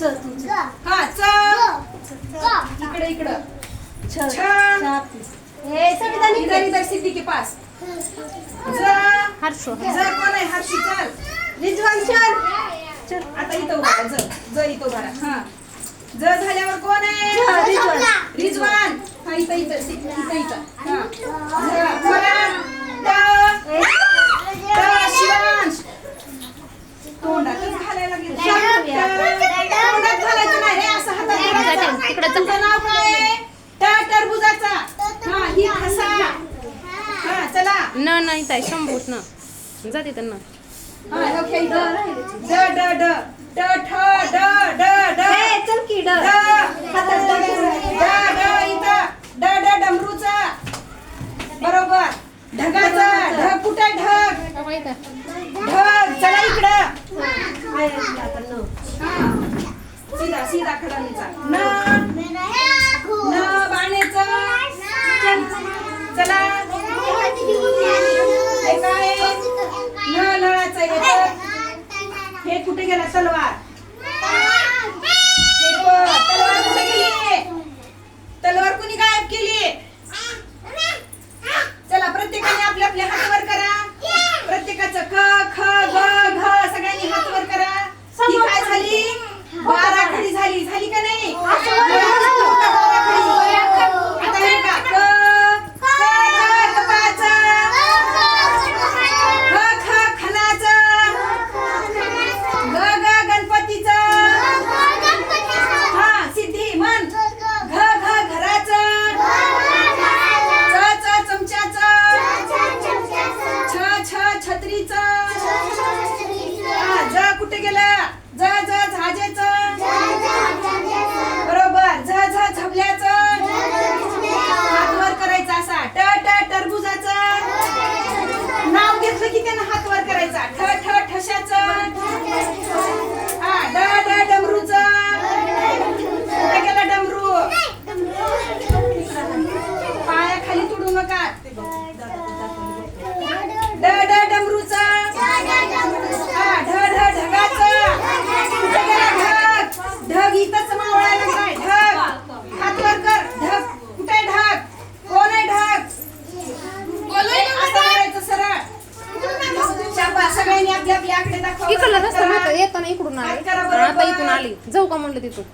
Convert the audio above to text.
चल हा चल. इकडे इकडं. हे संविधान इधर इधर सिद्धी के पास. जा. हर्षो. जा कोण आहे हर्षी? चल. रिजवान चल. चल. आता इथं उभा राहा, जा. जा इथं हा. ज झाल्यावर कोण आहे? रिजवान. रिजवान. हा इथं इथं सि- इथं इथं. नाही ताई शंभूत ना. जाते त्यांना चल की ड. डमरूचा. बरोबर. ढगाचा. ढग कुठे ढग? ढग चला इकडं. सीधा सीधा खडांचा न हे कुठे गेला सलवार? इकडला रस्ता माहिती येताना इकडून आले. आता इथून आली. जाऊ का म्हणलं तिथून?